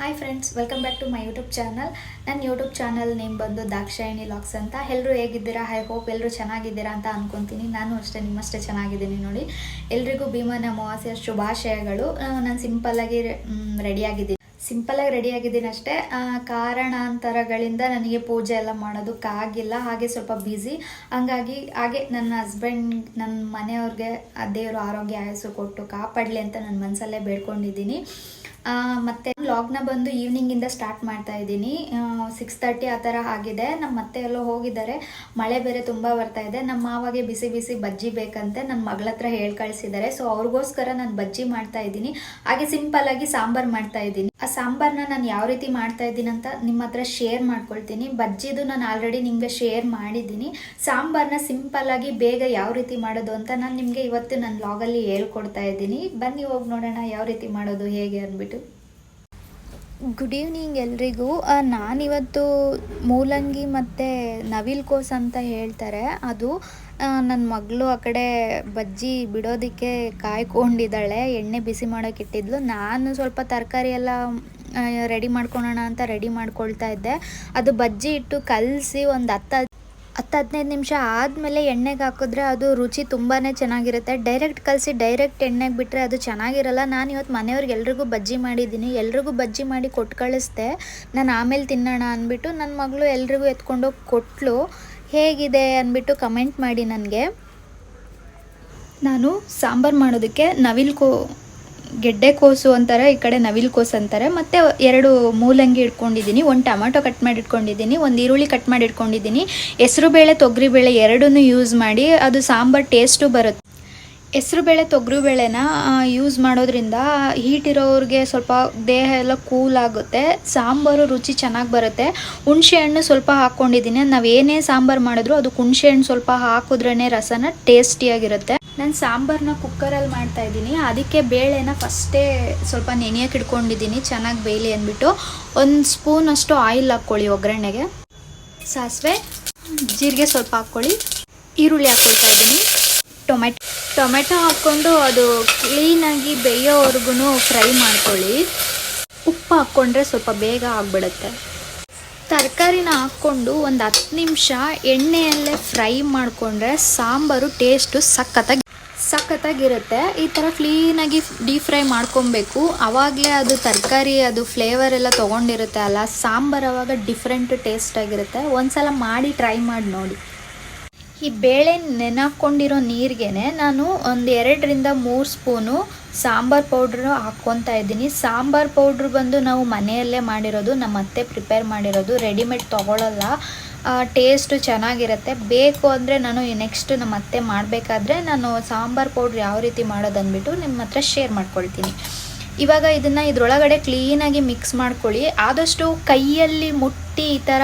Hi friends welcome back to my YouTube channel ನನ್ನ YouTube channel name ಬಂದು Dakshayini LOX ಅಂತ. ಎಲ್ಲರೂ ಹೇಗಿದ್ದೀರಾ? ಐ ಹೋಪ್ ಎಲ್ಲರೂ ಚೆನ್ನಾಗಿದ್ದೀರಾ ಅಂತ ಅನ್ಕೊತೀನಿ. ನಾನು ಅಷ್ಟೇ, ನಿಮ್ಮಷ್ಟೇ ಚೆನ್ನಾಗಿದ್ದೀನಿ ನೋಡಿ. ಎಲ್ರಿಗೂ ಭೀಮನ ಅಮಾವಾಸ್ಯ ಶುಭಾಶಯಗಳು. ನಾನು ಸಿಂಪಲ್ಲಾಗಿ ರೆಡಿಯಾಗಿದ್ದೀನಿ ಸಿಂಪಲಾಗಿ ರೆಡಿಯಾಗಿದ್ದೀನಿ ಅಷ್ಟೇ. ಕಾರಣಾಂತರಗಳಿಂದ ನನಗೆ ಪೂಜೆ ಎಲ್ಲ ಮಾಡೋದಕ್ಕಾಗಿಲ್ಲ ಹಾಗೆ ಸ್ವಲ್ಪ ಬ್ಯುಸಿ ಹಂಗಾಗಿ ಹಾಗೆ ನನ್ನ ಹಸ್ಬೆಂಡ್ ನನ್ನ ಮನೆಯವ್ರಿಗೆ, ದೇವರು ಆರೋಗ್ಯ ಆಯಸ್ಸು ಕೊಟ್ಟು ಕಾಪಾಡಲಿ ಅಂತ ನನ್ನ ಮನಸ್ಸಲ್ಲೇ ಬೇಡ್ಕೊಂಡಿದ್ದೀನಿ. ಮತ್ತೆ ಲಾಗ್ನ ಬಂದು ಈವ್ನಿಂಗಿಂದ ಸ್ಟಾರ್ಟ್ ಮಾಡ್ತಾ ಇದ್ದೀನಿ. ಸಿಕ್ಸ್ ತರ್ಟಿ ಆ ಥರ ಆಗಿದೆ. ನಮ್ಮ ಮತ್ತೆ ಎಲ್ಲೋ ಹೋಗಿದ್ದಾರೆ. ಮಳೆ ಬೇರೆ ತುಂಬಾ ಬರ್ತಾ ಇದೆ. ನಮ್ಮ ಮಾವಾಗೆ ಬಿಸಿ ಬಿಸಿ ಬಜ್ಜಿ ಬೇಕಂತೆ ನನ್ನ ಮಗಳ ಹತ್ರ ಹೇಳಿ ಕಳಿಸಿದ್ದಾರೆ ಸೊ ಅವ್ರಿಗೋಸ್ಕರ ನಾನು ಬಜ್ಜಿ ಮಾಡ್ತಾ ಇದ್ದೀನಿ. ಹಾಗೆ ಸಿಂಪಲ್ ಆಗಿ ಸಾಂಬಾರ್ ಮಾಡ್ತಾ ಇದ್ದೀನಿ. ಆ ಸಾಂಬಾರ್ನ ನಾನು ಯಾವ ರೀತಿ ಮಾಡ್ತಾ ಇದ್ದೀನಿ ಅಂತ ನಿಮ್ಮ ಹತ್ರ ಶೇರ್ ಮಾಡ್ಕೊಳ್ತೀನಿ. ಬಜ್ಜಿದು ನಾನು ಆಲ್ರೆಡಿ ನಿಮಗೆ ಶೇರ್ ಮಾಡಿದ್ದೀನಿ. ಸಾಂಬಾರ್ನ ಸಿಂಪಲ್ ಆಗಿ ಬೇಗ ಯಾವ ರೀತಿ ಮಾಡೋದು ಅಂತ ನಾನು ನಿಮಗೆ ಇವತ್ತು ನನ್ನ ಲಾಗಲ್ಲಿ ಹೇಳ್ಕೊಡ್ತಾ ಇದ್ದೀನಿ. ಬನ್ನಿ ಹೋಗಿ ನೋಡೋಣ ಯಾವ ರೀತಿ ಮಾಡೋದು ಹೇಗೆ ಅಂದ್ಬಿಟ್ಟು. ಗುಡ್ ಈವ್ನಿಂಗ್ ಎಲ್ರಿಗೂ. ನಾನಿವತ್ತು ಮೂಲಂಗಿ ಮತ್ತು ನವಿಲ್ ಕೋಸ್ ಅಂತ ಹೇಳ್ತಾರೆ. ಅದು ನನ್ನ ಮಗಳು ಆ ಕಡೆ ಬಜ್ಜಿ ಬಿಡೋದಕ್ಕೆ ಕಾಯ್ಕೊಂಡಿದ್ದಾಳೆ. ಎಣ್ಣೆ ಬಿಸಿ ಮಾಡೋಕೆ ಇಟ್ಟಿದ್ಲು. ನಾನು ಸ್ವಲ್ಪ ತರಕಾರಿ ಎಲ್ಲ ರೆಡಿ ಮಾಡ್ಕೊಳೋಣ ಅಂತ ರೆಡಿ ಮಾಡ್ಕೊಳ್ತಾ ಇದ್ದೆ. ಅದು ಬಜ್ಜಿ ಇಟ್ಟು ಕಲಸಿ ಒಂದು ಹತ್ತು ಹತ್ತು ಹದಿನೈದು ನಿಮಿಷ ಆದಮೇಲೆ ಎಣ್ಣೆಗೆ ಹಾಕಿದ್ರೆ ಅದು ರುಚಿ ತುಂಬಾ ಚೆನ್ನಾಗಿರುತ್ತೆ. ಡೈರೆಕ್ಟ್ ಕಲಸಿ ಡೈರೆಕ್ಟ್ ಎಣ್ಣೆಗೆ ಬಿಟ್ಟರೆ ಅದು ಚೆನ್ನಾಗಿರಲ್ಲ. ನಾನು ಇವತ್ತು ಮನೆಯವ್ರಿಗೆ ಎಲ್ರಿಗೂ ಬಜ್ಜಿ ಮಾಡಿದ್ದೀನಿ. ಎಲ್ರಿಗೂ ಬಜ್ಜಿ ಮಾಡಿ ಕೊಟ್ಟು ಕಳಿಸ್ದೆ. ನಾನು ಆಮೇಲೆ ತಿನ್ನೋಣ ಅಂದ್ಬಿಟ್ಟು ನನ್ನ ಮಗಳು ಎಲ್ರಿಗೂ ಎತ್ಕೊಂಡೋಗಿ ಕೊಟ್ಟಲು ಹೇಗಿದೆ ಅಂದ್ಬಿಟ್ಟು ಕಮೆಂಟ್ ಮಾಡಿ ನನಗೆ. ನಾನು ಸಾಂಬಾರು ಮಾಡೋದಕ್ಕೆ ನವಿಲ್ ಕೋ ಗೆಡ್ಡೆ ಕೋಸು ಅಂತಾರೆ, ಈ ಕಡೆ ನವಿಲ್ ಕೋಸು ಅಂತಾರೆ, ಮತ್ತು ಎರಡು ಮೂಲಂಗಿ ಇಟ್ಕೊಂಡಿದ್ದೀನಿ, ಒಂದು ಟೊಮೆಟೊ ಕಟ್ ಮಾಡಿ ಇಟ್ಕೊಂಡಿದ್ದೀನಿ ಒಂದು ಈರುಳ್ಳಿ ಕಟ್ ಮಾಡಿ ಇಟ್ಕೊಂಡಿದ್ದೀನಿ ಹೆಸರುಬೇಳೆ ತೊಗರಿಬೇಳೆ ಎರಡನ್ನೂ ಯೂಸ್ ಮಾಡಿ, ಅದು ಸಾಂಬಾರು ಟೇಸ್ಟು ಬರುತ್ತೆ. ಹೆಸರುಬೇಳೆ ತೊಗರಿಬೇಳೆನ ಯೂಸ್ ಮಾಡೋದ್ರಿಂದ ಹೀಟ್ ಇರೋರಿಗೆ ಸ್ವಲ್ಪ ದೇಹ ಎಲ್ಲ ಕೂಲ್ ಆಗುತ್ತೆ, ಸಾಂಬಾರು ರುಚಿ ಚೆನ್ನಾಗಿ ಬರುತ್ತೆ. ಹುಣಸೆಹಣ್ಣು ಸ್ವಲ್ಪ ಹಾಕ್ಕೊಂಡಿದ್ದೀನಿ ನಾವು ಏನೇ ಸಾಂಬಾರು ಮಾಡಿದ್ರು ಅದು ಹುಣಸೆಹಣ್ಣು ಸ್ವಲ್ಪ ಹಾಕಿದ್ರೇ ರಸನ ಟೇಸ್ಟಿಯಾಗಿರುತ್ತೆ ನಾನು ಸಾಂಬಾರನ್ನ ಕುಕ್ಕರಲ್ಲಿ ಮಾಡ್ತಾ ಇದ್ದೀನಿ. ಅದಕ್ಕೆ ಬೇಳೆನ ಫಸ್ಟೇ ಸ್ವಲ್ಪ ನೆನೆಯಕ್ಕೆ ಇಟ್ಕೊಂಡಿದ್ದೀನಿ. ಚೆನ್ನಾಗಿ ಬೇಯಲಿ ಅಂದ್ಬಿಟ್ಟು ಒಂದು ಸ್ಪೂನ್ ಅಷ್ಟು ಆಯಿಲ್ ಹಾಕ್ಕೊಳ್ಳಿ ಒಗ್ಗರಣೆಗೆ. ಸಾಸಿವೆ, ಜೀರಿಗೆ ಸ್ವಲ್ಪ ಹಾಕ್ಕೊಳ್ಳಿ. ಈರುಳ್ಳಿ ಹಾಕ್ಕೊಳ್ತಾ ಇದ್ದೀನಿ. ಟೊಮೆಟೊ ಟೊಮೆಟೊ ಹಾಕ್ಕೊಂಡು ಅದು ಕ್ಲೀನಾಗಿ ಬೇಯೋವರೆಗೂ ಫ್ರೈ ಮಾಡ್ಕೊಳ್ಳಿ. ಉಪ್ಪು ಹಾಕ್ಕೊಂಡ್ರೆ ಸ್ವಲ್ಪ ಬೇಗ ಆಗಿಬಿಡುತ್ತೆ. ತರಕಾರಿನ ಹಾಕ್ಕೊಂಡು ಒಂದು ಹತ್ತು ನಿಮಿಷ ಎಣ್ಣೆಯಲ್ಲೇ ಫ್ರೈ ಮಾಡಿಕೊಂಡ್ರೆ ಸಾಂಬಾರು ಟೇಸ್ಟು ಸಖತ್ತಾಗಿ ಸಖತ್ತಾಗಿರುತ್ತೆ. ಈ ಥರ ಕ್ಲೀನಾಗಿ ಡೀಪ್ ಫ್ರೈ ಮಾಡ್ಕೊಬೇಕು. ಆವಾಗಲೇ ಅದು ತರಕಾರಿ, ಅದು ಫ್ಲೇವರ್ ಎಲ್ಲ ತೊಗೊಂಡಿರುತ್ತೆ ಅಲ್ಲ, ಸಾಂಬಾರು ಅವಾಗ ಡಿಫ್ರೆಂಟ್ ಟೇಸ್ಟ್ ಆಗಿರುತ್ತೆ. ಒಂದ್ಸಲ ಮಾಡಿ ಟ್ರೈ ಮಾಡಿ ನೋಡಿ. ಈ ಬೇಳೆ ನೆನಾಕೊಂಡಿರೋ ನೀರಿಗೆ ನಾನು ಒಂದು ಎರಡರಿಂದ ಮೂರು ಸ್ಪೂನು ಸಾಂಬಾರ್ ಪೌಡ್ರು ಹಾಕ್ಕೊತಾ ಇದ್ದೀನಿ. ಸಾಂಬಾರ್ ಪೌಡ್ರ್ ಬಂದು ನಾವು ಮನೆಯಲ್ಲೇ ಮಾಡಿರೋದು, ನಮ್ಮ ಅತ್ತೆ ಪ್ರಿಪೇರ್ ಮಾಡಿರೋದು. ರೆಡಿಮೇಡ್ ತೊಗೊಳಲ್ಲ. ಟೇಸ್ಟು ಚೆನ್ನಾಗಿರುತ್ತೆ. ಬೇಕು ಅಂದರೆ ನಾನು ನೆಕ್ಸ್ಟ್ ನಮ್ಮ ಅತ್ತೆ ಮಾಡಬೇಕಾದ್ರೆ ನಾನು ಸಾಂಬಾರ್ ಪೌಡ್ರ್ ಯಾವ ರೀತಿ ಮಾಡೋದು ಅಂದ್ಬಿಟ್ಟು ನಿಮ್ಮ ಹತ್ರ ಶೇರ್ ಮಾಡ್ಕೊಳ್ತೀನಿ. ಇವಾಗ ಇದನ್ನು ಇದರೊಳಗಡೆ ಕ್ಲೀನಾಗಿ ಮಿಕ್ಸ್ ಮಾಡ್ಕೊಳ್ಳಿ. ಆದಷ್ಟು ಕೈಯಲ್ಲಿ ಮುಟ್ಟಿ ಈ ಥರ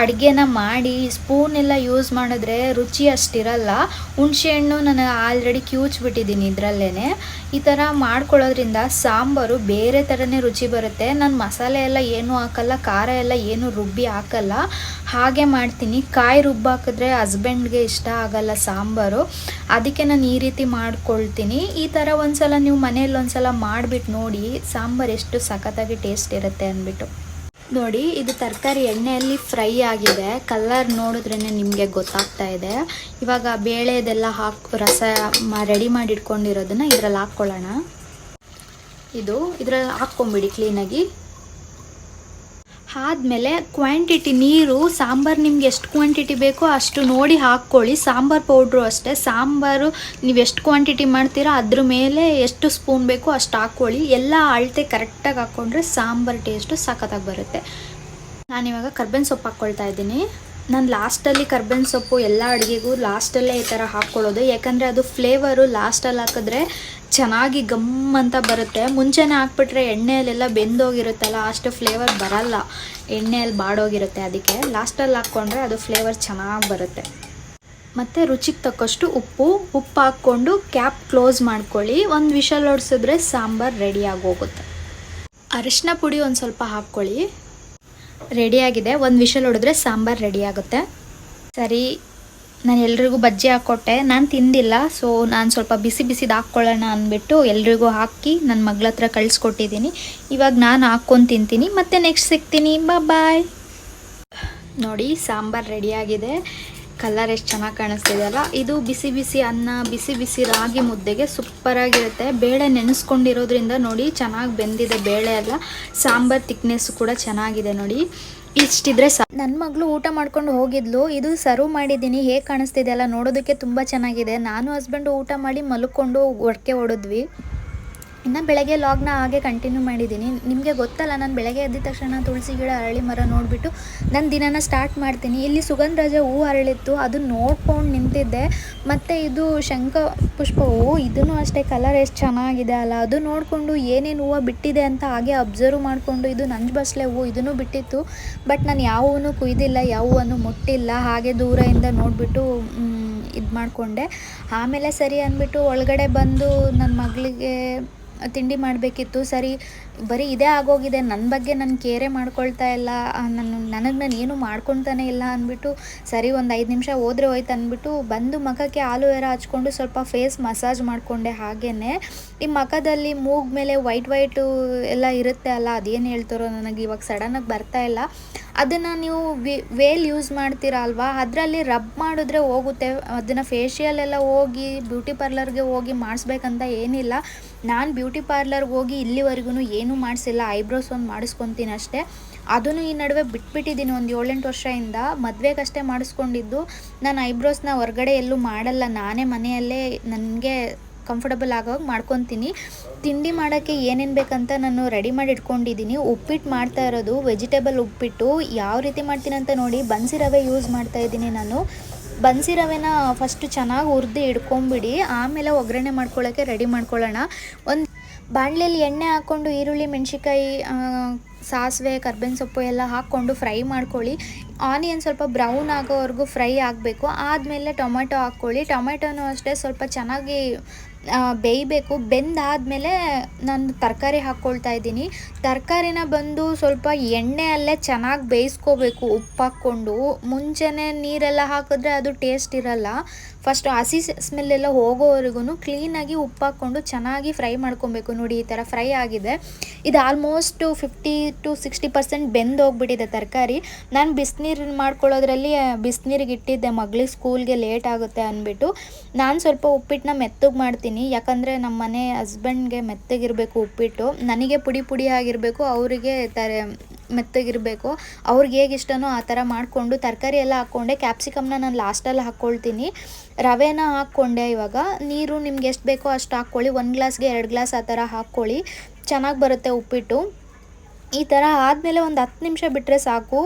ಅಡುಗೆನ ಮಾಡಿ ಸ್ಪೂನ್ ಎಲ್ಲ ಯೂಸ್ ಮಾಡಿದ್ರೆ ರುಚಿ ಅಷ್ಟಿರಲ್ಲ. ಹುಣಸೆಹಣ್ಣು ನಾನು ಆಲ್ರೆಡಿ ಕಿವುಚ್ಬಿಟ್ಟಿದ್ದೀನಿ ಇದರಲ್ಲೇ ಈ ಥರ ಮಾಡ್ಕೊಳ್ಳೋದ್ರಿಂದ ಸಾಂಬಾರು ಬೇರೆ ಥರನೇ ರುಚಿ ಬರುತ್ತೆ. ನಾನು ಮಸಾಲೆ ಎಲ್ಲ ಏನೂ ಹಾಕಲ್ಲ, ಖಾರ ಎಲ್ಲ ಏನು ರುಬ್ಬಿ ಹಾಕಲ್ಲ. ಹಾಗೆ ಮಾಡ್ತೀನಿ. ಕಾಯಿ ರುಬ್ಬಿ ಹಾಕಿದ್ರೆ ಹಸ್ಬೆಂಡ್ಗೆ ಇಷ್ಟ ಆಗಲ್ಲ ಸಾಂಬಾರು. ಅದಕ್ಕೆ ನಾನು ಈ ರೀತಿ ಮಾಡ್ಕೊಳ್ತೀನಿ. ಈ ಥರ ಒಂದ್ಸಲ ನೀವು ಮನೆಯಲ್ಲಿ ಒಂದ್ಸಲ ಮಾಡಿಬಿಟ್ಟು ನೋಡಿ, ಸಾಂಬಾರು ಎಷ್ಟು ಸಖತ್ತಾಗಿ ಟೇಸ್ಟ್ ಇರುತ್ತೆ ಅಂದ್ಬಿಟ್ಟು. ನೋಡಿ, ಇದು ತರಕಾರಿ ಎಣ್ಣೆಯಲ್ಲಿ ಫ್ರೈ ಆಗಿದೆ. ಕಲರ್ ನೋಡಿದ್ರೇ ನಿಮಗೆ ಗೊತ್ತಾಗ್ತಾ ಇದೆ. ಇವಾಗ ಬೇಳೆದೆಲ್ಲ ಹಾಕಿ, ರಸ ರೆಡಿ ಮಾಡಿ ಇಟ್ಕೊಂಡಿರೋದನ್ನ ಇದ್ರಲ್ಲಿ ಹಾಕ್ಕೊಳ್ಳೋಣ. ಇದು ಇದ್ರಲ್ಲಿ ಹಾಕ್ಕೊಂಬಿಡಿ ಕ್ಲೀನಾಗಿ ಆದಮೇಲೆ ಕ್ವಾಂಟಿಟಿ ನೀರು, ಸಾಂಬಾರು ನಿಮ್ಗೆ ಎಷ್ಟು ಕ್ವಾಂಟಿಟಿ ಬೇಕೋ ಅಷ್ಟು ನೋಡಿ ಹಾಕ್ಕೊಳ್ಳಿ. ಸಾಂಬಾರು ಪೌಡ್ರು ಅಷ್ಟೇ. ಸಾಂಬಾರು ನೀವು ಎಷ್ಟು ಕ್ವಾಂಟಿಟಿ ಮಾಡ್ತೀರೋ ಅದ್ರ ಮೇಲೆ ಎಷ್ಟು ಸ್ಪೂನ್ ಬೇಕೋ ಅಷ್ಟು ಹಾಕ್ಕೊಳ್ಳಿ. ಎಲ್ಲ ಅಳತೆ ಕರೆಕ್ಟಾಗಿ ಹಾಕ್ಕೊಂಡ್ರೆ ಸಾಂಬಾರು ಟೇಸ್ಟು ಸಖತ್ತಾಗಿ ಬರುತ್ತೆ. ನಾನಿವಾಗ ಕರ್ಬೇವಿನ ಸೊಪ್ಪು ಹಾಕ್ಕೊಳ್ತಾ ಇದ್ದೀನಿ. ನಾನು ಲಾಸ್ಟಲ್ಲಿ ಕರ್ಬೇವಿನ ಸೊಪ್ಪು ಎಲ್ಲ ಅಡುಗೆಗೂ ಲಾಸ್ಟಲ್ಲೇ ಈ ಥರ ಹಾಕ್ಕೊಳ್ಳೋದು. ಯಾಕಂದರೆ ಅದು ಫ್ಲೇವರು ಲಾಸ್ಟಲ್ಲಿ ಹಾಕಿದ್ರೆ ಚೆನ್ನಾಗಿ ಗಮ್ ಅಂತ ಬರುತ್ತೆ. ಮುಂಚೆನೇ ಹಾಕ್ಬಿಟ್ರೆ ಎಣ್ಣೆಯಲ್ಲೆಲ್ಲ ಬೆಂದೋಗಿರುತ್ತಲ್ಲ, ಅಷ್ಟು ಫ್ಲೇವರ್ ಬರಲ್ಲ. ಎಣ್ಣೆಯಲ್ಲಿ ಬಾಡೋಗಿರುತ್ತೆ ಅದಕ್ಕೆ. ಲಾಸ್ಟಲ್ಲಿ ಹಾಕ್ಕೊಂಡ್ರೆ ಅದು ಫ್ಲೇವರ್ ಚೆನ್ನಾಗಿ ಬರುತ್ತೆ. ಮತ್ತು ರುಚಿಗೆ ತಕ್ಕಷ್ಟು ಉಪ್ಪು. ಉಪ್ಪು ಹಾಕ್ಕೊಂಡು ಕ್ಯಾಪ್ ಕ್ಲೋಸ್ ಮಾಡ್ಕೊಳ್ಳಿ. ಒಂದು ವಿಷಲ್ ಹೊಡ್ಸಿದ್ರೆ ಸಾಂಬಾರು ರೆಡಿಯಾಗಿ ಹೋಗುತ್ತೆ. ಅರಿಶಿನ ಪುಡಿ ಒಂದು ಸ್ವಲ್ಪ ಹಾಕ್ಕೊಳ್ಳಿ. ರೆಡಿಯಾಗಿದೆ. ಒಂದು ವಿಷಲ್ ಹೊಡೆದ್ರೆ ಸಾಂಬಾರು ರೆಡಿ ಆಗುತ್ತೆ. ಸರಿ, ನಾನು ಎಲ್ರಿಗೂ ಬಜ್ಜಿ ಹಾಕ್ಕೊಟ್ಟೆ ನಾನು ತಿಂದಿಲ್ಲ ಸೊ ನಾನು ಸ್ವಲ್ಪ ಬಿಸಿ ಬಿಸಿದು ಹಾಕ್ಕೊಳ್ಳೋಣ ಅಂದ್ಬಿಟ್ಟು ಎಲ್ರಿಗೂ ಹಾಕಿ ನನ್ನ ಮಗಳ ಹತ್ರ ಕಳಿಸ್ಕೊಟ್ಟಿದ್ದೀನಿ ಇವಾಗ ನಾನು ಹಾಕ್ಕೊಂಡು ತಿಂತೀನಿ. ಮತ್ತೆ ನೆಕ್ಸ್ಟ್ ಸಿಗ್ತೀನಿ. ಬಾಯ್ ನೋಡಿ, ಸಾಂಬಾರು ರೆಡಿಯಾಗಿದೆ ಕಲರ್ ಎಷ್ಟು ಚೆನ್ನಾಗಿ ಕಾಣಿಸ್ತಿದೆ ಅಲ್ಲ ಇದು ಬಿಸಿ ಬಿಸಿ ಅನ್ನ, ಬಿಸಿ ಬಿಸಿ ರಾಗಿ ಮುದ್ದೆಗೆ ಸೂಪರಾಗಿರುತ್ತೆ ಬೇಳೆ ನೆನೆಸ್ಕೊಂಡಿರೋದ್ರಿಂದ ನೋಡಿ ಚೆನ್ನಾಗಿ ಬೆಂದಿದೆ ಬೇಳೆ ಎಲ್ಲ. ಸಾಂಬಾರ್ ಥಿಕ್ನೆಸ್ ಕೂಡ ಚೆನ್ನಾಗಿದೆ ನೋಡಿ. ಇಷ್ಟಿದ್ರೆ ಸಾ ನನ್ನ ಮಗಳು ಊಟ ಮಾಡ್ಕೊಂಡು ಹೋಗಿದ್ಲು. ಇದು ಸರ್ವ್ ಮಾಡಿದ್ದೀನಿ. ಹೇಗೆ ಕಾಣಿಸ್ತಿದೆ ಅಲ್ಲ ನೋಡೋದಕ್ಕೆ ತುಂಬ ಚೆನ್ನಾಗಿದೆ. ನಾನು ಹಸ್ಬೆಂಡು ಊಟ ಮಾಡಿ ಮಲ್ಕೊಂಡು ಒಡಕೆ ಹೊಡೆದ್ವಿ. ಇನ್ನು ಬೆಳಗ್ಗೆ ಲಾಗ್ನ ಹಾಗೆ ಕಂಟಿನ್ಯೂ ಮಾಡಿದ್ದೀನಿ. ನಿಮಗೆ ಗೊತ್ತಲ್ಲ, ನಾನು ಬೆಳಗ್ಗೆ ಎದ್ದ ತಕ್ಷಣ ತುಳಸಿ ಗಿಡ, ಅರಳಿ ಮರ ನೋಡಿಬಿಟ್ಟು ನನ್ನ ದಿನನ ಸ್ಟಾರ್ಟ್ ಮಾಡ್ತೀನಿ. ಇಲ್ಲಿ ಸುಗಂಧರಾಜ ಹೂ ಅರಳಿತ್ತು ಅದು ನೋಡ್ಕೊಂಡು ನಿಂತಿದ್ದೆ. ಮತ್ತು ಇದು ಶಂಖ ಪುಷ್ಪ ಹೂವು ಇದನ್ನು ಅಷ್ಟೇ ಕಲರ್ ಎಷ್ಟು ಚೆನ್ನಾಗಿದೆ ಅಲ್ಲ. ಅದು ನೋಡಿಕೊಂಡು ಏನೇನು ಹೂವು ಬಿಟ್ಟಿದೆ ಅಂತ ಹಾಗೆ ಅಬ್ಸರ್ವ್ ಮಾಡಿಕೊಂಡು ಇದು ನಂಜು ಬಸ್ಲೆ ಹೂವು ಇದನ್ನು ಬಿಟ್ಟಿತ್ತು. ಬಟ್ ನಾನು ಯಾವ ಹೂವು ಕುಯ್ದಿಲ್ಲ, ಯಾವ ಹೂವನ್ನು ಮುಟ್ಟಿಲ್ಲ. ಹಾಗೆ ದೂರದಿಂದ ನೋಡಿಬಿಟ್ಟು ಇದು ಮಾಡಿಕೊಂಡೆ. ಆಮೇಲೆ ಸರಿ ಅಂದ್ಬಿಟ್ಟು ಒಳಗಡೆ ಬಂದು ನನ್ನ ಮಗಳಿಗೆ ತಿಂಡಿ ಮಾಡಬೇಕಿತ್ತು. ಸರಿ, ಬರೀ ಇದೇ ಆಗೋಗಿದೆ. ನನ್ನ ಬಗ್ಗೆ ನಾನು ಕೇರೆ ಮಾಡ್ಕೊಳ್ತಾ ಇಲ್ಲ. ನಾನು, ನನಗೆ ನಾನು ಏನು ಮಾಡ್ಕೊತಾನೆ ಇಲ್ಲ ಅಂದ್ಬಿಟ್ಟು, ಸರಿ ಒಂದು ಐದು ನಿಮಿಷ ಹೋದ್ರೆ ಹೋಯ್ತು ಅಂದ್ಬಿಟ್ಟು, ಬಂದು ಮುಖಕ್ಕೆ ಆಲೋವೆರಾ ಹಚ್ಕೊಂಡು ಸ್ವಲ್ಪ ಫೇಸ್ ಮಸಾಜ್ ಮಾಡಿಕೊಂಡೆ ಹಾಗೇ ಈ ಮಖದಲ್ಲಿ ಮೂಗ್ ಮೇಲೆ ವೈಟ್ ವೈಟು ಎಲ್ಲ ಇರುತ್ತೆ ಅಲ್ಲ, ಅದೇನು ಹೇಳ್ತಾರೋ ನನಗೆ ಇವಾಗ ಸಡನ್ನಾಗಿ ಬರ್ತಾ ಇಲ್ಲ. ಅದನ್ನು ನೀವು ವೇಲ್ ಯೂಸ್ ಮಾಡ್ತೀರಾ ಅಲ್ವಾ? ಅದರಲ್ಲಿ ರಬ್ ಮಾಡಿದ್ರೆ ಹೋಗುತ್ತೆ. ಅದನ್ನು ಫೇಶಿಯಲ್ ಎಲ್ಲ ಹೋಗಿ, ಬ್ಯೂಟಿ ಪಾರ್ಲರ್ಗೆ ಹೋಗಿ ಮಾಡಿಸ್ಬೇಕಂತ ಏನಿಲ್ಲ. ನಾನು ಬ್ಯೂಟಿ ಪಾರ್ಲರ್ಗೆ ಹೋಗಿ ಇಲ್ಲಿವರೆಗೂ ಏನೂ ಮಾಡಿಸಿಲ್ಲ, ಐಬ್ರೋಸ್ ಒಂದು ಮಾಡಿಸ್ಕೊತೀನಿ ಅಷ್ಟೇ. ಅದನ್ನು ಈ ನಡುವೆ ಬಿಟ್ಬಿಟ್ಟಿದ್ದೀನಿ. ಒಂದು ಏಳೆಂಟು ವರ್ಷದಿಂದ ಮದುವೆಗಷ್ಟೇ ಮಾಡಿಸ್ಕೊಂಡಿದ್ದು. ನಾನು ಐಬ್ರೋಸ್ನ ಹೊರಗಡೆ ಎಲ್ಲೂ ಮಾಡಲ್ಲ. ನಾನೇ ಮನೆಯಲ್ಲೇ ನನಗೆ ಕಂಫರ್ಟಬಲ್ ಆಗೋವಾಗ ಮಾಡ್ಕೊತೀನಿ. ತಿಂಡಿ ಮಾಡೋಕ್ಕೆ ಏನೇನು ಬೇಕಂತ ನಾನು ರೆಡಿ ಮಾಡಿ ಇಟ್ಕೊಂಡಿದ್ದೀನಿ. ಉಪ್ಪಿಟ್ಟು ಮಾಡ್ತಾ ಇರೋದು ವೆಜಿಟೇಬಲ್ ಉಪ್ಪಿಟ್ಟು, ಯಾವ ರೀತಿ ಮಾಡ್ತೀನಿ ಅಂತ ನೋಡಿ, ಬನ್ಸಿ ರವೆ ಯೂಸ್ ಮಾಡ್ತಾ ಇದ್ದೀನಿ ನಾನು. ಬನ್ಸಿ ರವೆನ ಫಸ್ಟು ಚೆನ್ನಾಗಿ ಹುರಿದು ಇಡ್ಕೊಂಬಿಡಿ, ಆಮೇಲೆ ಒಗ್ಗರಣೆ ಮಾಡ್ಕೊಳ್ಳೋಕ್ಕೆ ರೆಡಿ ಮಾಡ್ಕೊಳ್ಳೋಣ ಒಂದು ಬಾಣಲೆಯಲ್ಲಿ ಎಣ್ಣೆ ಹಾಕ್ಕೊಂಡು ಈರುಳ್ಳಿ ಮೆಣಸಿಕಾಯಿ ಸಾಸಿವೆ, ಕರ್ಬೇವಿನ ಸೊಪ್ಪು ಎಲ್ಲ ಹಾಕ್ಕೊಂಡು ಫ್ರೈ ಮಾಡ್ಕೊಳ್ಳಿ. ಆನಿಯನ್ ಸ್ವಲ್ಪ ಬ್ರೌನ್ ಆಗೋವರೆಗೂ ಫ್ರೈ ಆಗಬೇಕು. ಆದಮೇಲೆ ಟೊಮೆಟೊ ಹಾಕ್ಕೊಳ್ಳಿ. ಟೊಮೆಟೊನೂ ಅಷ್ಟೇ ಸ್ವಲ್ಪ ಚೆನ್ನಾಗಿ ಬೇಯಬೇಕು. ಬೆಂದಾದಮೇಲೆ ನಾನು ತರಕಾರಿ ಹಾಕ್ಕೊಳ್ತಾ ಇದ್ದೀನಿ. ತರಕಾರಿನ ಬಂದು ಸ್ವಲ್ಪ ಎಣ್ಣೆಯಲ್ಲೇ ಚೆನ್ನಾಗಿ ಬೇಯಿಸ್ಕೋಬೇಕು ಉಪ್ಪು ಹಾಕ್ಕೊಂಡು ಮುಂಚೆನೇ ನೀರೆಲ್ಲ ಹಾಕಿದ್ರೆ ಅದು ಟೇಸ್ಟ್ ಇರಲ್ಲ. ಫಸ್ಟ್ ಹಸಿ ಸ್ಮೆಲ್ಲೆಲ್ಲ ಹೋಗೋವರೆಗೂ ಕ್ಲೀನಾಗಿ ಉಪ್ಪು ಹಾಕ್ಕೊಂಡು ಚೆನ್ನಾಗಿ ಫ್ರೈ ಮಾಡ್ಕೊಬೇಕು. ನೋಡಿ, ಈ ಥರ ಫ್ರೈ ಆಗಿದೆ. ಇದು almost fifty to sixty percent ಬೆಂದೋಗ್ಬಿಟ್ಟಿದೆ ತರಕಾರಿ. ನಾನು ಬಿಸಿನೀರು ಮಾಡ್ಕೊಳ್ಳೋದ್ರಲ್ಲಿ ಬಿಸಿನೀರಿಗೆ ಇಟ್ಟಿದ್ದೆ ಮಗಳಿಗೆ ಸ್ಕೂಲ್ಗೆ ಲೇಟ್ ಆಗುತ್ತೆ ಅಂದ್ಬಿಟ್ಟು. ನಾನು ಸ್ವಲ್ಪ ಉಪ್ಪಿಟ್ಟನ್ನ ಮೆತ್ತಗೆ ಮಾಡ್ತೀನಿ. ಯಾಕಂದರೆ ನಮ್ಮ ಮನೆ ಹಸ್ಬೆಂಡ್ಗೆ ಮೆತ್ತಗಿರಬೇಕು ಉಪ್ಪಿಟ್ಟು. ನನಗೆ ಪುಡಿ ಪುಡಿ ಆಗಿರಬೇಕು, ಅವರಿಗೆ ತರ ಮೆತ್ತಗಿರಬೇಕು. ಅವ್ರಿಗೆ ಹೇಗೆ ಇಷ್ಟನೋ ಆ ಥರ ಮಾಡಿಕೊಂಡು ತರಕಾರಿ ಎಲ್ಲ ಹಾಕ್ಕೊಂಡೆ. ಕ್ಯಾಪ್ಸಿಕಮ್ನ ನಾನು ಲಾಸ್ಟಲ್ಲಿ ಹಾಕ್ಕೊಳ್ತೀನಿ. ರವೆನ ಹಾಕ್ಕೊಂಡೆ ಇವಾಗ. ನೀರು ನಿಮ್ಗೆ ಎಷ್ಟು ಬೇಕೋ ಅಷ್ಟು ಹಾಕ್ಕೊಳ್ಳಿ. ಒಂದು ಗ್ಲಾಸ್ಗೆ ಎರಡು ಗ್ಲಾಸ್ ಆ ಥರ ಹಾಕ್ಕೊಳ್ಳಿ. ಚೆನ್ನಾಗಿ ಬರುತ್ತೆ ಉಪ್ಪಿಟ್ಟು. ಈ ಥರ ಆದಮೇಲೆ ಒಂದು ಹತ್ತು ನಿಮಿಷ ಬಿಟ್ಟರೆ ಸಾಕು.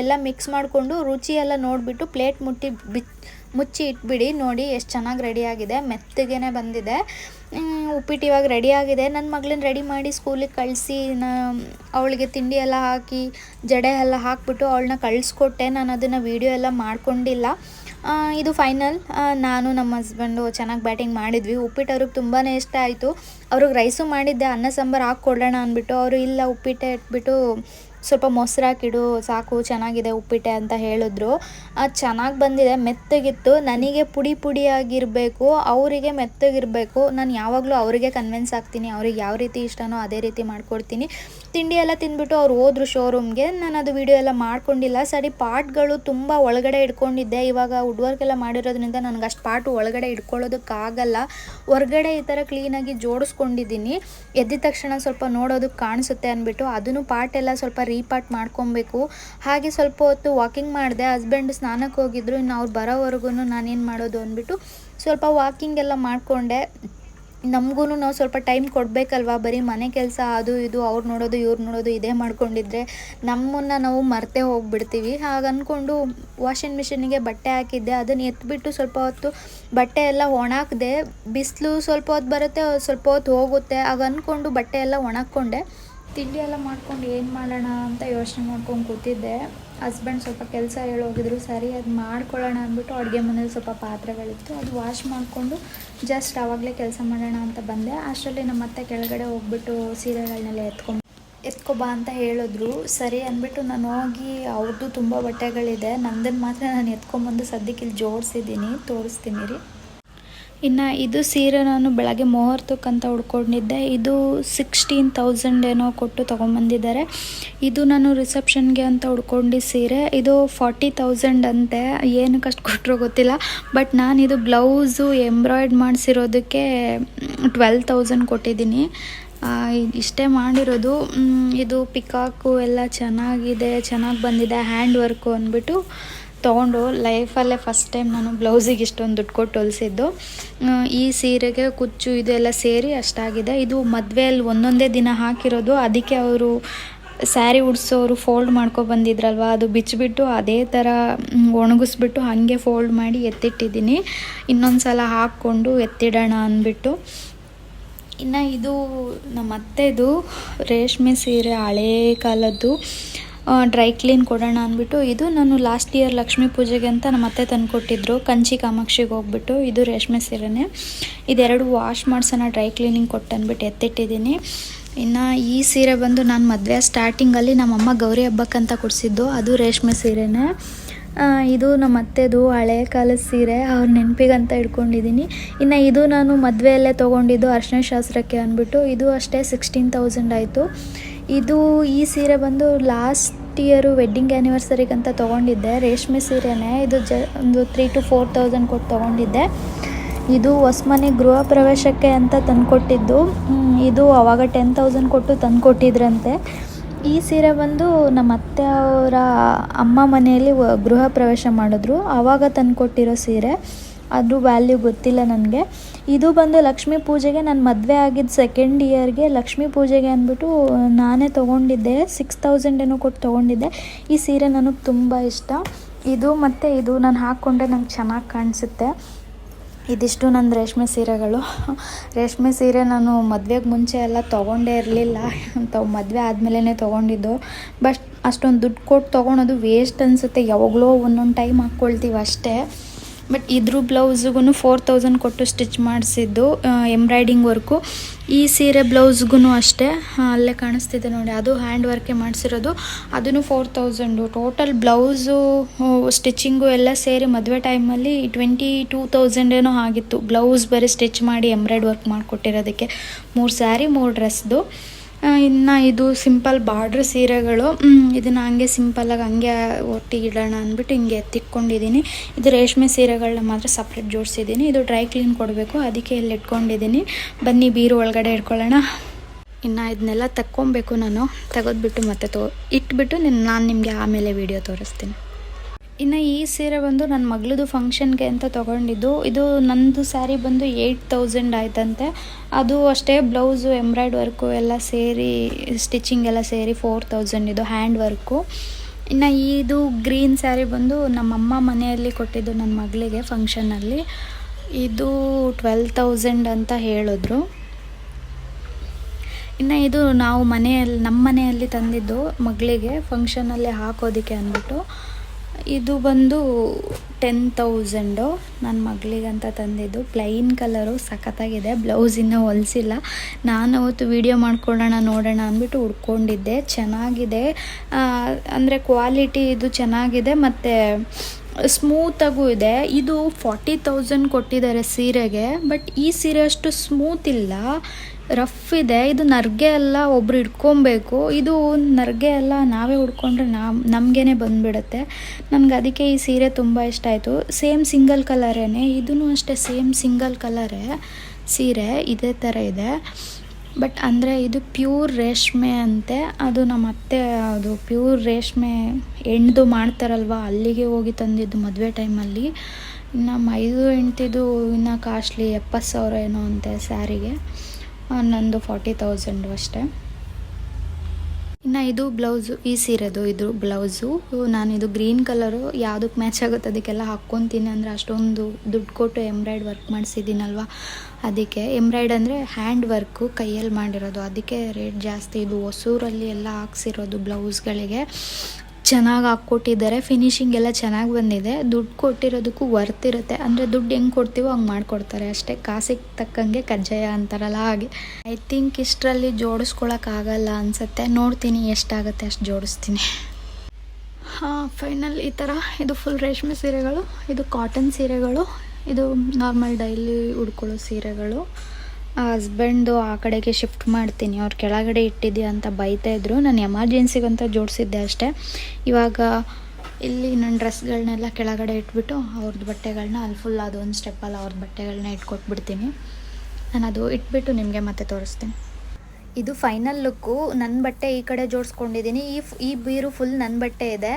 ಎಲ್ಲ ಮಿಕ್ಸ್ ಮಾಡಿಕೊಂಡು ರುಚಿ ಎಲ್ಲ ನೋಡಿಬಿಟ್ಟು ಪ್ಲೇಟ್ ಮುಟ್ಟಿ ಬಿ ಮುಚ್ಚಿ ಇಟ್ಬಿಡಿ, ನೋಡಿ ಎಷ್ಟು ಚೆನ್ನಾಗಿ ರೆಡಿಯಾಗಿದೆ ಮೆತ್ತಗೇ ಬಂದಿದೆ. ಉಪ್ಪಿಟ್ಟು ಇವಾಗ ರೆಡಿಯಾಗಿದೆ ನನ್ನ ಮಗಳನ್ನ ರೆಡಿ ಮಾಡಿ ಸ್ಕೂಲಿಗೆ ಕಳಿಸಿ, ನಾ, ಅವಳಿಗೆ ತಿಂಡಿ ಎಲ್ಲ ಹಾಕಿ, ಜಡೆ ಎಲ್ಲ ಹಾಕ್ಬಿಟ್ಟು ಅವಳನ್ನ ಕಳಿಸ್ಕೊಟ್ಟೆ. ನಾನು ಅದನ್ನು ವೀಡಿಯೋ ಎಲ್ಲ ಮಾಡ್ಕೊಂಡಿಲ್ಲ. ಇದು ಫೈನಲ್ ನಾನು ನಮ್ಮ ಹಸ್ಬೆಂಡು ಚೆನ್ನಾಗಿ ಬ್ಯಾಟಿಂಗ್ ಮಾಡಿದ್ವಿ. ಉಪ್ಪಿಟ್ಟು ಅವ್ರಿಗೆ ತುಂಬಾ ಇಷ್ಟ ಆಯಿತು. ಅವ್ರಿಗೆ ರೈಸು ಮಾಡಿದ್ದೆ. ಅನ್ನ, ಸಾಂಬಾರು ಹಾಕ್ಕೊಡೋಣ ಅಂದ್ಬಿಟ್ಟು. ಅವರು ಇಲ್ಲ, ಉಪ್ಪಿಟ್ಟೆ ಇಟ್ಬಿಟ್ಟು ಸ್ವಲ್ಪ ಮೊಸರು ಹಾಕಿಡು, ಸಾಕು, ಚೆನ್ನಾಗಿದೆ ಉಪ್ಪಿಟ್ಟೆ ಅಂತ ಹೇಳಿದ್ರು. ಅದು ಚೆನ್ನಾಗಿ ಬಂದಿದೆ, ಮೆತ್ತಗಿತ್ತು. ನನಗೆ ಪುಡಿ ಪುಡಿಯಾಗಿರಬೇಕು, ಅವರಿಗೆ ಮೆತ್ತಗಿರಬೇಕು. ನಾನು ಯಾವಾಗಲೂ ಅವರಿಗೆ ಕನ್ವಿನ್ಸ್ ಆಗ್ತೀನಿ, ಅವ್ರಿಗೆ ಯಾವ ರೀತಿ ಇಷ್ಟನೋ ಅದೇ ರೀತಿ ಮಾಡಿಕೊಡ್ತೀನಿ. ತಿಂಡಿ ಎಲ್ಲ ತಿಂದ್ಬಿಟ್ಟು ಅವ್ರು ಹೋದ್ರು ಶೋರೂಮ್ಗೆ ನಾನು ಅದು ವಿಡಿಯೋ ಎಲ್ಲ ಮಾಡ್ಕೊಂಡಿಲ್ಲ. ಸರಿ, ಪಾಟ್ಗಳು ತುಂಬ ಒಳಗಡೆ ಇಟ್ಕೊಂಡಿದ್ದೆ. ಇವಾಗ ವುಡ್ ವರ್ಕ್ ಎಲ್ಲ ಮಾಡಿರೋದ್ರಿಂದ ನನಗೆ ಅಷ್ಟು ಪಾಟು ಒಳಗಡೆ ಇಟ್ಕೊಳ್ಳೋದಕ್ಕಾಗಲ್ಲ. ಹೊರಗಡೆ ಈ ಥರ ಕ್ಲೀನಾಗಿ ಜೋಡಿಸ್ಕೊಂಡಿದ್ದೀನಿ. ಎದ್ದಿದ ತಕ್ಷಣ ಸ್ವಲ್ಪ ನೋಡೋದಕ್ಕೆ ಕಾಣಿಸುತ್ತೆ ಅಂದ್ಬಿಟ್ಟು ಅದನ್ನು ಪಾಟ್ ಎಲ್ಲ ಸ್ವಲ್ಪ ರೀಪಾಟ್ ಮಾಡ್ಕೊಬೇಕು. ಹಾಗೆ ಸ್ವಲ್ಪ ಹೊತ್ತು ವಾಕಿಂಗ್ ಮಾಡಿದೆ. ಹಸ್ಬೆಂಡ್ ಸ್ನಾನಕ್ಕೆ ಹೋಗಿದ್ರು. ಇನ್ನು ಅವ್ರು ಬರೋವರೆಗೂ ನಾನೇನು ಮಾಡೋದು ಅಂದ್ಬಿಟ್ಟು ಸ್ವಲ್ಪ ವಾಕಿಂಗ್ ಎಲ್ಲ ಮಾಡಿಕೊಂಡೆ. ನಮಗೂ ನಾವು ಸ್ವಲ್ಪ ಟೈಮ್ ಕೊಡಬೇಕಲ್ವಾ? ಬರೀ ಮನೆ ಕೆಲಸ ಅದು ಇದು, ಅವ್ರು ನೋಡೋದು, ಇವ್ರು ನೋಡೋದು ಇದೇ ಮಾಡ್ಕೊಂಡಿದ್ರೆ ನಮ್ಮನ್ನು ನಾವು ಮರೆತೇ ಹೋಗ್ಬಿಡ್ತೀವಿ. ಹಾಗೆ ಅಂದ್ಕೊಂಡು ವಾಷಿಂಗ್ ಮಿಷಿನಿಗೆ ಬಟ್ಟೆ ಹಾಕಿದ್ದೆ. ಅದನ್ನು ಎತ್ಬಿಟ್ಟು ಸ್ವಲ್ಪ ಹೊತ್ತು ಬಟ್ಟೆ ಎಲ್ಲ ಒಣಾಕ್ದೆ. ಬಿಸಿಲು ಸ್ವಲ್ಪ ಹೊತ್ತು ಬರುತ್ತೆ, ಸ್ವಲ್ಪ ಹೊತ್ತು ಹೋಗುತ್ತೆ. ಆಗ ಬಟ್ಟೆ ಎಲ್ಲ ಒಣಕ್ಕೊಂಡೆ. ತಿಂಡಿ ಎಲ್ಲ ಮಾಡ್ಕೊಂಡು ಏನು ಮಾಡೋಣ ಅಂತ ಯೋಚನೆ ಮಾಡ್ಕೊಂಡು ಕೂತಿದ್ದೆ. ಹಸ್ಬೆಂಡ್ ಸ್ವಲ್ಪ ಕೆಲಸ ಹೇಳೋಗಿದ್ರು, ಸರಿ ಅದು ಮಾಡ್ಕೊಳ್ಳೋಣ ಅಂದ್ಬಿಟ್ಟು ಅಡುಗೆ ಮನೇಲಿ ಸ್ವಲ್ಪ ಪಾತ್ರೆಗಳಿತ್ತು. ಅದು ವಾಶ್ ಮಾಡಿಕೊಂಡು ಜಸ್ಟ್ ಆವಾಗಲೇ ಕೆಲಸ ಮಾಡೋಣ ಅಂತ ಬಂದೆ. ಅಷ್ಟರಲ್ಲಿ ನಮ್ಮ ಅತ್ತೆ ಕೆಳಗಡೆ ಹೋಗ್ಬಿಟ್ಟು ಸೀರೆಗಳನ್ನೆಲ್ಲ ಎತ್ಕೊಂಡು ಎತ್ಕೊಬಾ ಅಂತ ಹೇಳಿದ್ರು. ಸರಿ ಅಂದ್ಬಿಟ್ಟು ನಾನು ಹೋಗಿ ಅವ್ರದ್ದು ತುಂಬ ಬಟ್ಟೆಗಳಿದೆ. ನಂದನ್ನು ಮಾತ್ರ ನಾನು ಎತ್ಕೊಂಬಂದು ಸದ್ಯಕ್ಕೆ ಇಲ್ಲಿ ಜೋಡಿಸಿದ್ದೀನಿ. ತೋರಿಸ್ತೀನಿ ರೀ. ಇನ್ನು ಇದು ಸೀರೆ ನಾನು ಬೆಳಗ್ಗೆ ಮುಹೂರ್ತಕ್ಕಂತ ಉಡ್ಕೊಂಡಿದ್ದೆ. ಇದು ಸಿಕ್ಸ್ಟೀನ್ ತೌಸಂಡ್ ಏನೋ ಕೊಟ್ಟು ತೊಗೊಂಬಂದಿದ್ದಾರೆ. ಇದು ನಾನು ರಿಸೆಪ್ಷನ್ಗೆ ಅಂತ ಉಡ್ಕೊಂಡು ಸೀರೆ. ಇದು ಫಾರ್ಟಿ ತೌಸಂಡ್ ಅಂತೆ. ಏನಕ್ಕೆ ಅಷ್ಟು ಕೊಟ್ಟರು ಗೊತ್ತಿಲ್ಲ. ಬಟ್ ನಾನು ಇದು ಬ್ಲೌಸು ಎಂಬ್ರಾಯ್ಡ್ ಮಾಡಿಸಿರೋದಕ್ಕೆ ಟ್ವೆಲ್ ತೌಸಂಡ್ ಕೊಟ್ಟಿದ್ದೀನಿ. ಇಷ್ಟೇ ಮಾಡಿರೋದು. ಇದು ಪಿಕಾಕು ಎಲ್ಲ ಚೆನ್ನಾಗಿದೆ, ಚೆನ್ನಾಗಿ ಬಂದಿದೆ ಹ್ಯಾಂಡ್ ವರ್ಕು ಅಂದ್ಬಿಟ್ಟು. ತೊಗೊಂಡು ಲೈಫಲ್ಲೇ ಫಸ್ಟ್ ಟೈಮ್ ನಾನು ಬ್ಲೌಸಿಗೆ ಇಷ್ಟೊಂದು ದುಡ್ಡು ಕೊಟ್ಟು ಹೊಲಿಸಿದ್ದು. ಈ ಸೀರೆಗೆ ಕುಚ್ಚು ಇದೆಲ್ಲ ಸೇರಿ ಅಷ್ಟಾಗಿದೆ. ಇದು ಮದುವೆಯಲ್ಲಿ ಒಂದೊಂದೇ ದಿನ ಹಾಕಿರೋದು. ಅದಕ್ಕೆ ಅವರು ಸ್ಯಾರಿ ಉಡ್ಸೋರು ಫೋಲ್ಡ್ ಮಾಡ್ಕೊ ಬಂದಿದ್ರಲ್ವ, ಅದು ಬಿಚ್ಚಿಬಿಟ್ಟು ಅದೇ ಥರ ಒಣಗಿಸ್ಬಿಟ್ಟು ಹಾಗೆ ಫೋಲ್ಡ್ ಮಾಡಿ ಎತ್ತಿಟ್ಟಿದ್ದೀನಿ. ಇನ್ನೊಂದು ಸಲ ಹಾಕ್ಕೊಂಡು ಎತ್ತಿಡೋಣ ಅಂದ್ಬಿಟ್ಟು. ಇನ್ನು ಇದು ನಮ್ಮ ಅತ್ತೆದು ರೇಷ್ಮೆ ಸೀರೆ ಹಳೇ ಕಾಲದ್ದು. ಡ್ರೈ ಕ್ಲೀನ್ ಕೊಡೋಣ ಅಂದ್ಬಿಟ್ಟು ಇದು ನಾನು ಲಾಸ್ಟ್ ಇಯರ್ ಲಕ್ಷ್ಮೀ ಪೂಜೆಗೆ ಅಂತ ನಮ್ಮ ಅತ್ತೆ ತಂದುಕೊಟ್ಟಿದ್ರು. ಕಂಚಿ ಕಾಮಾಕ್ಷಿಗೆ ಹೋಗ್ಬಿಟ್ಟು ಇದು ರೇಷ್ಮೆ ಸೀರೆನೇ. ಇದೆರಡು ವಾಶ್ ಮಾಡ್ಸೋಣ ಡ್ರೈ ಕ್ಲೀನಿಂಗ್ ಕೊಟ್ಟು ಅಂದ್ಬಿಟ್ಟು ಎತ್ತಿಟ್ಟಿದ್ದೀನಿ. ಇನ್ನು ಈ ಸೀರೆ ಬಂದು ನಾನು ಮದುವೆ ಸ್ಟಾರ್ಟಿಂಗಲ್ಲಿ ನಮ್ಮಮ್ಮ ಗೌರಿ ಹಬ್ಬಕ್ಕಂತ ಕೊಡಿಸಿದ್ದು, ಅದು ರೇಷ್ಮೆ ಸೀರೆನೇ. ಇದು ನಮ್ಮ ಅತ್ತೆದು ಹಳೆ ಕಾಲದ ಸೀರೆ, ಅವ್ರ ನೆನಪಿಗಂತ ಇಟ್ಕೊಂಡಿದ್ದೀನಿ ಇನ್ನು ಇದು ನಾನು ಮದುವೆಯಲ್ಲೇ ತೊಗೊಂಡಿದ್ದು ಅರ್ಶನ ಶಾಸ್ತ್ರಕ್ಕೆ ಅಂದ್ಬಿಟ್ಟು, ಇದು ಅಷ್ಟೇ ಸಿಕ್ಸ್ಟೀನ್ ತೌಸಂಡ್ ಆಯಿತು. ಇದು ಈ ಸೀರೆ ಬಂದು ಲಾಸ್ಟ್ ಇಯರು ವೆಡ್ಡಿಂಗ್ ಆ್ಯನಿವರ್ಸರಿಗೆ ಅಂತ ತೊಗೊಂಡಿದ್ದೆ. ರೇಷ್ಮೆ ಸೀರೆನೇ. ಇದು ಜ, ಒಂದು ತ್ರೀ ಟು ಫೋರ್ ತೌಸಂಡ್ ಕೊಟ್ಟು ತೊಗೊಂಡಿದ್ದೆ. ಇದು ಹೊಸ್ಮನೆ ಗೃಹ ಪ್ರವೇಶಕ್ಕೆ ಅಂತ ತಂದುಕೊಟ್ಟಿದ್ದು. ಇದು ಆವಾಗ ಟೆನ್ ತೌಸಂಡ್ ಕೊಟ್ಟು ತಂದುಕೊಟ್ಟಿದ್ರಂತೆ. ಈ ಸೀರೆ ಬಂದು ನಮ್ಮ ಅತ್ತೆ ಅವರ ಅಮ್ಮ ಮನೆಯಲ್ಲಿ ಗೃಹ ಪ್ರವೇಶ ಮಾಡಿದ್ರು. ಆವಾಗ ತಂದುಕೊಟ್ಟಿರೋ ಸೀರೆ. ಅದು ವ್ಯಾಲ್ಯೂ ಗೊತ್ತಿಲ್ಲ ನನಗೆ. ಇದು ಬಂದು ಲಕ್ಷ್ಮೀ ಪೂಜೆಗೆ ನಾನು ಮದುವೆ ಆಗಿದ್ದ ಸೆಕೆಂಡ್ ಇಯರ್ಗೆ ಲಕ್ಷ್ಮೀ ಪೂಜೆಗೆ ಅಂದ್ಬಿಟ್ಟು, ನಾನೇ ತೊಗೊಂಡಿದ್ದೆ ಸಿಕ್ಸ್ ತೌಸಂಡ್ ಏನೋ ಕೊಟ್ಟು ತೊಗೊಂಡಿದ್ದೆ. ಈ ಸೀರೆ ನನಗೆ ತುಂಬ ಇಷ್ಟ. ಇದು ಮತ್ತು ಇದು ನಾನು ಹಾಕ್ಕೊಂಡೆ ನಂಗೆ ಚೆನ್ನಾಗಿ ಕಾಣಿಸುತ್ತೆ. ಇದಿಷ್ಟು ನನ್ನ ರೇಷ್ಮೆ ಸೀರೆಗಳು. ರೇಷ್ಮೆ ಸೀರೆ ನಾನು ಮದುವೆಗೆ ಮುಂಚೆ ಎಲ್ಲ ತೊಗೊಂಡೇ ಇರಲಿಲ್ಲ. ತ, ಮದುವೆ ಆದಮೇಲೆ ತೊಗೊಂಡಿದ್ದು. ಬಟ್ ಅಷ್ಟೊಂದು ದುಡ್ಡು ಕೊಟ್ಟು ತೊಗೊಳೋದು ವೇಸ್ಟ್ ಅನಿಸುತ್ತೆ. ಯಾವಾಗಲೋ ಒಂದೊಂದು ಟೈಮ್ ಹಾಕ್ಕೊಳ್ತೀವಿ ಅಷ್ಟೇ. ಬಟ್ ಇದ್ರ ಬ್ಲೌಸ್ಗೂ ಫೋರ್ ತೌಸಂಡ್ ಕೊಟ್ಟು ಸ್ಟಿಚ್ ಮಾಡಿಸಿದ್ದು ಎಂಬ್ರಾಯ್ಡಿಂಗ್ ವರ್ಕು. ಈ ಸೀರೆ ಬ್ಲೌಸ್ಗೂ ಅಷ್ಟೇ ಅಲ್ಲೇ ಕಾಣಿಸ್ತಿದೆ ನೋಡಿ. ಅದು ಹ್ಯಾಂಡ್ ವರ್ಕೆ ಮಾಡಿಸಿರೋದು. ಅದನ್ನು four thousand. Total blouse stitching ಎಲ್ಲ ಸೇರಿ ಮದುವೆ ಟೈಮಲ್ಲಿ ಟ್ವೆಂಟಿ ಟೂ ತೌಸಂಡ್ ಏನೋ ಆಗಿತ್ತು. ಬ್ಲೌಸ್ ಬರೀ ಸ್ಟಿಚ್ ಮಾಡಿ ಎಂಬ್ರಾಯ್ಡ್ ವರ್ಕ್ ಮಾಡಿಕೊಟ್ಟಿರೋದಕ್ಕೆ. ಮೂರು ಸ್ಯಾರಿ, ಮೂರು ಡ್ರೆಸ್ದು ಇನ್ನು ಇದು ಸಿಂಪಲ್ ಬಾರ್ಡ್ರ್ ಸೀರೆಗಳು. ಇದನ್ನು ಹಂಗೆ ಸಿಂಪಲ್ಲಾಗಿ ಹಂಗೆ ಒಟ್ಟಿಗೆ ಇಡೋಣ ಅಂದ್ಬಿಟ್ಟು ಹಿಂಗೆ ಎತ್ತಿಟ್ಕೊಂಡಿದ್ದೀನಿ ಇದು ರೇಷ್ಮೆ ಸೀರೆಗಳನ್ನ ಮಾತ್ರ ಸಪ್ರೇಟ್ ಜೋಡಿಸಿದ್ದೀನಿ ಇದು ಡ್ರೈ ಕ್ಲೀನ್ ಕೊಡಬೇಕು. ಅದಕ್ಕೆ ಇಲ್ಲಿ ಇಟ್ಕೊಂಡಿದ್ದೀನಿ ಬನ್ನಿ, ಬೀರು ಒಳಗಡೆ ಇಟ್ಕೊಳ್ಳೋಣ. ಇನ್ನು ಇದನ್ನೆಲ್ಲ ತಕ್ಕೊಬೇಕು ನಾನು. ತೆಗೆದ್ಬಿಟ್ಟು ಮತ್ತೆ ತೋ, ಇಟ್ಬಿಟ್ಟು ನಾನು ನಿಮಗೆ ಆಮೇಲೆ ವಿಡಿಯೋ ತೋರಿಸ್ತೀನಿ. ಇನ್ನು ಈ ಸೀರೆ ಬಂದು ನನ್ನ ಮಗಳದು ಫಂಕ್ಷನ್ಗೆ ಅಂತ ತೊಗೊಂಡಿದ್ದು, ಇದು ನಂದು ಸ್ಯಾರಿ ಬಂದು ಏಯ್ಟ್ ತೌಸಂಡ್ ಆಯ್ತಂತೆ. ಅದು ಅಷ್ಟೇ ಬ್ಲೌಸು ಎಂಬ್ರಾಯ್ಡ್ ವರ್ಕು ಎಲ್ಲ ಸೇರಿ ಸ್ಟಿಚಿಂಗ್ ಎಲ್ಲ ಸೇರಿ ಫೋರ್ ತೌಸಂಡ್ ಇದು ಹ್ಯಾಂಡ್ ವರ್ಕು ಇನ್ನು ಇದು ಗ್ರೀನ್ ಸ್ಯಾರಿ ಬಂದು ನಮ್ಮಮ್ಮ ಮನೆಯಲ್ಲಿ ಕೊಟ್ಟಿದ್ದು ನನ್ನ ಮಗಳಿಗೆ ಫಂಕ್ಷನಲ್ಲಿ ಇದು ಟ್ವೆಲ್ ತೌಸಂಡ್ ಅಂತ ಹೇಳಿದ್ರು. ಇನ್ನು ಇದು ನಾವು ಮನೆಯಲ್ಲಿ ನಮ್ಮ ಮನೆಯಲ್ಲಿ ತಂದಿದ್ದು ಮಗಳಿಗೆ ಫಂಕ್ಷನಲ್ಲಿ ಹಾಕೋದಕ್ಕೆ ಅಂದ್ಬಿಟ್ಟು. ಇದು ಬಂದು ಟೆನ್ ತೌಸಂಡು ನನ್ನ ಮಗಳಿಗಂತ ತಂದಿದ್ದು. ಪ್ಲೈನ್ ಕಲರು ಸಖತ್ತಾಗಿದೆ. ಬ್ಲೌಸ್ ಇನ್ನೂ ಹೊಲಿಸಿಲ್ಲ. ನಾನು ಅವತ್ತು ವೀಡಿಯೋ ಮಾಡ್ಕೊಳ್ಳೋಣ ನೋಡೋಣ ಅಂದ್ಬಿಟ್ಟು ಉಡ್ಕೊಂಡಿದ್ದೆ. ಚೆನ್ನಾಗಿದೆ. ಅಂದರೆ ಕ್ವಾಲಿಟಿ ಇದು ಚೆನ್ನಾಗಿದೆ. ಮತ್ತು ಸ್ಮೂತಾಗೂ ಇದೆ. ಇದು ಫಾರ್ಟಿ ತೌಸಂಡ್ ಕೊಟ್ಟಿದ್ದಾರೆ ಸೀರೆಗೆ. ಬಟ್ ಈ ಸೀರೆ ಅಷ್ಟು ಸ್ಮೂತ್ ಇಲ್ಲ. ರಫ್ ಇದೆ, ಇದು ನರ್ಗೆ ಎಲ್ಲ ಒಬ್ರು ಇಟ್ಕೊಬೇಕು ಇದು ನರ್ಗೆ ಎಲ್ಲ ನಾವೇ ಉಡ್ಕೊಂಡ್ರೆ ನಾ ನಮಗೇನೆ ಬಂದುಬಿಡತ್ತೆ. ನನಗೆ ಅದಕ್ಕೆ ಈ ಸೀರೆ ತುಂಬ ಇಷ್ಟ ಆಯಿತು. ಸೇಮ್ ಸಿಂಗಲ್ ಕಲರೇನೆ ಇದೂ ಅಷ್ಟೇ ಸೇಮ್ ಸಿಂಗಲ್ ಕಲರೇ ಸೀರೆ, ಇದೇ ಥರ ಇದೆ. ಬಟ್ ಅಂದರೆ ಇದು ಪ್ಯೂರ್ ರೇಷ್ಮೆ ಅಂತೆ, ಅದು ನಮ್ಮ ಅತ್ತೆ, ಅದು ಪ್ಯೂರ್ ರೇಷ್ಮೆ ಹೆಣ್ದು ಮಾಡ್ತಾರಲ್ವ, ಅಲ್ಲಿಗೆ ಹೋಗಿ ತಂದಿದ್ದು ಮದುವೆ ಟೈಮಲ್ಲಿ. ನಮ್ಮ ಐದು ಹೆಂಡ್ತಿದು ಇನ್ನು ಕಾಸ್ಟ್ಲಿ ಎಪ್ಪತ್ತು ಸಾವಿರ ಏನೋ ಅಂತೆ ಸ್ಯಾರಿಗೆ. ನಂದು ಫಾರ್ಟಿ ತೌಸಂಡು ಅಷ್ಟೇ. ಇನ್ನು ಇದು ಬ್ಲೌಸು ಈ ಸೀರೆದು ಇದು ಬ್ಲೌಸು ನಾನು ಇದು ಗ್ರೀನ್ ಕಲರು ಯಾವುದಕ್ಕೆ ಮ್ಯಾಚ್ ಆಗುತ್ತೆ ಅದಕ್ಕೆಲ್ಲ ಹಾಕ್ಕೊತೀನಿ ಅಂದರೆ ಅಷ್ಟೊಂದು ದುಡ್ಡು ಕೊಟ್ಟು ಎಂಬ್ರಾಯ್ಡ್ ವರ್ಕ್ ಮಾಡಿಸಿದ್ದೀನಲ್ವ? ಅದಕ್ಕೆ ಎಂಬ್ರಾಯ್ಡ್ ಅಂದರೆ ಹ್ಯಾಂಡ್ ವರ್ಕು ಕೈಯಲ್ಲಿ ಮಾಡಿರೋದು. ಅದಕ್ಕೆ ರೇಟ್ ಜಾಸ್ತಿ. ಇದು ಹೊಸೂರಲ್ಲಿ ಎಲ್ಲ ಹಾಕ್ಸಿರೋದು ಬ್ಲೌಸ್ಗಳಿಗೆ ಚೆನ್ನಾಗಿ ಹಾಕ್ಕೊಟ್ಟಿದ್ದಾರೆ. ಫಿನಿಶಿಂಗ್ ಎಲ್ಲ ಚೆನ್ನಾಗಿ ಬಂದಿದೆ. ದುಡ್ಡು ಕೊಟ್ಟಿರೋದಕ್ಕೂ ವರ್ತ್ ಇರುತ್ತೆ. ಅಂದರೆ ದುಡ್ಡು ಹೆಂಗೆ ಕೊಡ್ತೀವೋ ಹಂಗೆ ಮಾಡಿಕೊಡ್ತಾರೆ. ಅಷ್ಟೇ ಕಾಸಿಗೆ ತಕ್ಕಂಗೆ ಕಜ್ಜಾಯ ಅಂತಾರಲ್ಲ ಹಾಗೆ. ಐ ಥಿಂಕ್ ಇಷ್ಟರಲ್ಲಿ ಜೋಡಿಸ್ಕೊಳಕ್ಕಾಗಲ್ಲ ಅನಿಸುತ್ತೆ. ನೋಡ್ತೀನಿ ಎಷ್ಟಾಗುತ್ತೆ ಅಷ್ಟು ಜೋಡಿಸ್ತೀನಿ. ಹಾಂ ಫೈನಲ್ ಈ ಥರ ಇದು ಫುಲ್ ರೇಷ್ಮೆ ಸೀರೆಗಳು, ಇದು ಕಾಟನ್ ಸೀರೆಗಳು, ಇದು ನಾರ್ಮಲ್ ಡೈಲಿ ಉಡ್ಕೊಳ್ಳೋ ಸೀರೆಗಳು. ಹಸ್ಬೆಂಡು ಆ ಕಡೆಗೆ ಶಿಫ್ಟ್ ಮಾಡ್ತೀನಿ. ಅವ್ರು ಕೆಳಗಡೆ ಇಟ್ಟಿದ್ದೀಯ ಅಂತ ಬೈತಾ ಇದ್ರು. ನಾನು ಎಮರ್ಜೆನ್ಸಿಗಂತ ಜೋಡಿಸಿದ್ದೆ ಅಷ್ಟೇ. ಇವಾಗ ಇಲ್ಲಿ ನನ್ನ ಡ್ರೆಸ್ಗಳನ್ನೆಲ್ಲ ಕೆಳಗಡೆ ಇಟ್ಬಿಟ್ಟು ಅವ್ರದ್ದು ಬಟ್ಟೆಗಳನ್ನ ಅಲ್ಲಿ ಫುಲ್ ಅದೊಂದು ಸ್ಟೆಪ್ಪಲ್ಲಿ ಅವ್ರದ್ದು ಬಟ್ಟೆಗಳನ್ನ ಇಟ್ಕೊಟ್ಬಿಡ್ತೀನಿ. ನಾನು ಅದು ಇಟ್ಬಿಟ್ಟು ನಿಮಗೆ ಮತ್ತೆ ತೋರಿಸ್ತೀನಿ. ಇದು ಫೈನಲ್ ಲುಕ್ಕು ನನ್ನ ಬಟ್ಟೆ ಈ ಕಡೆ ಜೋಡಿಸ್ಕೊಂಡಿದ್ದೀನಿ ಈ ಈ ಬೀರು ಫುಲ್ ನನ್ನ ಬಟ್ಟೆ ಇದೆ.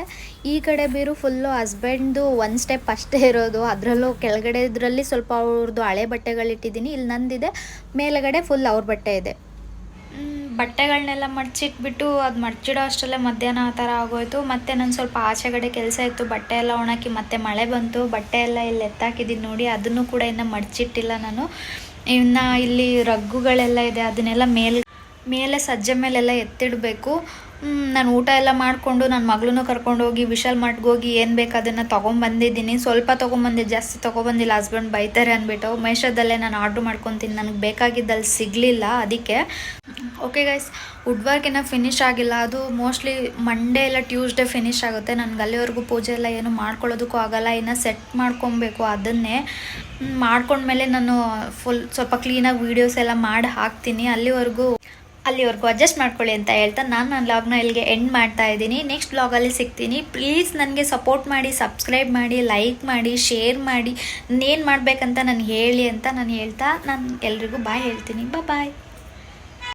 ಈ ಕಡೆ ಬೀರು ಫುಲ್ಲು ಹಸ್ಬೆಂಡ್ದು ಒನ್ ಸ್ಟೆಪ್ ಅಷ್ಟೇ ಇರೋದು. ಅದರಲ್ಲೂ ಕೆಳಗಡೆ ಇದರಲ್ಲಿ ಸ್ವಲ್ಪ ಅವ್ರದ್ದು ಹಳೆ ಬಟ್ಟೆಗಳಿಟ್ಟಿದ್ದೀನಿ ಇಲ್ಲಿ ನಂದಿದೆ. ಮೇಲುಗಡೆ ಫುಲ್ ಅವ್ರ ಬಟ್ಟೆ ಇದೆ. ಬಟ್ಟೆಗಳನ್ನೆಲ್ಲ ಮಡ್ಚಿಟ್ಬಿಟ್ಟು ಅದು ಮಡ್ಚಿಡೋ ಅಷ್ಟರಲ್ಲೇ ಮಧ್ಯಾಹ್ನ ಆ ಥರ ಆಗೋಯ್ತು. ಮತ್ತು ನಾನು ಸ್ವಲ್ಪ ಆಚೆಗಡೆ ಕೆಲಸ ಇತ್ತು. ಬಟ್ಟೆ ಎಲ್ಲ ಒಣಗಿ ಮತ್ತೆ ಮಳೆ ಬಂತು. ಬಟ್ಟೆ ಎಲ್ಲ ಇಲ್ಲಿ ಎತ್ತಾಕಿದ್ದೀನಿ ನೋಡಿ. ಅದನ್ನು ಕೂಡ ಇನ್ನು ಮಡಚಿಟ್ಟಿಲ್ಲ ನಾನು. ಇನ್ನು ಇಲ್ಲಿ ರಗ್ಗುಗಳೆಲ್ಲ ಇದೆ. ಅದನ್ನೆಲ್ಲ ಮೇಲೆ ಮೇಲೆ ಸಜ್ಜೆ ಮೇಲೆಲ್ಲ ಎತ್ತಿಡಬೇಕು. ನಾನು ಊಟ ಎಲ್ಲ ಮಾಡಿಕೊಂಡು ನನ್ನ ಮಗಳನ್ನೂ ಕರ್ಕೊಂಡು ಹೋಗಿ ವಿಶಾಲ್ ಮಾರ್ಟ್ಗೆ ಹೋಗಿ ಏನು ಬೇಕು ಅದನ್ನು ತೊಗೊಂಬಂದಿದ್ದೀನಿ. ಸ್ವಲ್ಪ ತೊಗೊಂಬಂದಿದ್ದು ಜಾಸ್ತಿ ತೊಗೊಬಂದಿಲ್ಲ ಹಸ್ಬೆಂಡ್ ಬೈತಾರೆ ಅಂದ್ಬಿಟ್ಟು ಮೇಷದಲ್ಲೇ ನಾನು ಆರ್ಡ್ರ್ ಮಾಡ್ಕೊತೀನಿ. ನನಗೆ ಬೇಕಾಗಿದ್ದಲ್ಲಿ ಸಿಗಲಿಲ್ಲ ಅದಕ್ಕೆ. ಓಕೆ ಗೈಸ್ ವುಡ್ ವರ್ಕ್ ಏನೋ ಫಿನಿಶ್ ಆಗಿಲ್ಲ. ಅದು ಮೋಸ್ಟ್ಲಿ ಮಂಡೇ ಇಲ್ಲ ಟ್ಯೂಸ್ಡೇ ಫಿನಿಶ್ ಆಗುತ್ತೆ. ನನಗೆ ಅಲ್ಲಿವರೆಗೂ ಪೂಜೆ ಎಲ್ಲ ಏನು ಮಾಡ್ಕೊಳ್ಳೋದಕ್ಕೂ ಆಗೋಲ್ಲ. ಇನ್ನು ಸೆಟ್ ಮಾಡ್ಕೊಬೇಕು ಅದನ್ನೇ. ಮಾಡ್ಕೊಂಡ್ಮೇಲೆ ನಾನು ಫುಲ್ ಸ್ವಲ್ಪ ಕ್ಲೀನಾಗಿ ವೀಡಿಯೋಸ್ ಎಲ್ಲ ಮಾಡಿ ಹಾಕ್ತೀನಿ. ಅಲ್ಲಿವರೆಗೂ ಅಲ್ಲಿವರೆಗೂ ಅಡ್ಜಸ್ಟ್ ಮಾಡ್ಕೊಳ್ಳಿ ಅಂತ ಹೇಳ್ತಾ ನಾನು ನನ್ನ ಲಾಗ್ನ ಇಲ್ಲಿಗೆ ಎಂಡ್ ಮಾಡ್ತಾ ಇದ್ದೀನಿ. ನೆಕ್ಸ್ಟ್ ಬ್ಲಾಗಲ್ಲಿ ಸಿಗ್ತೀನಿ. ಪ್ಲೀಸ್ ನನಗೆ ಸಪೋರ್ಟ್ ಮಾಡಿ ಸಬ್ಸ್ಕ್ರೈಬ್ ಮಾಡಿ ಲೈಕ್ ಮಾಡಿ ಶೇರ್ ಮಾಡಿ. ಏನು ಮಾಡಬೇಕಂತ ನನಗೆ ಹೇಳಿ ಅಂತ ನಾನು ಹೇಳ್ತಾ ನಾನು ಎಲ್ರಿಗೂ ಬಾಯ್ ಹೇಳ್ತೀನಿ. ಬಾಯ್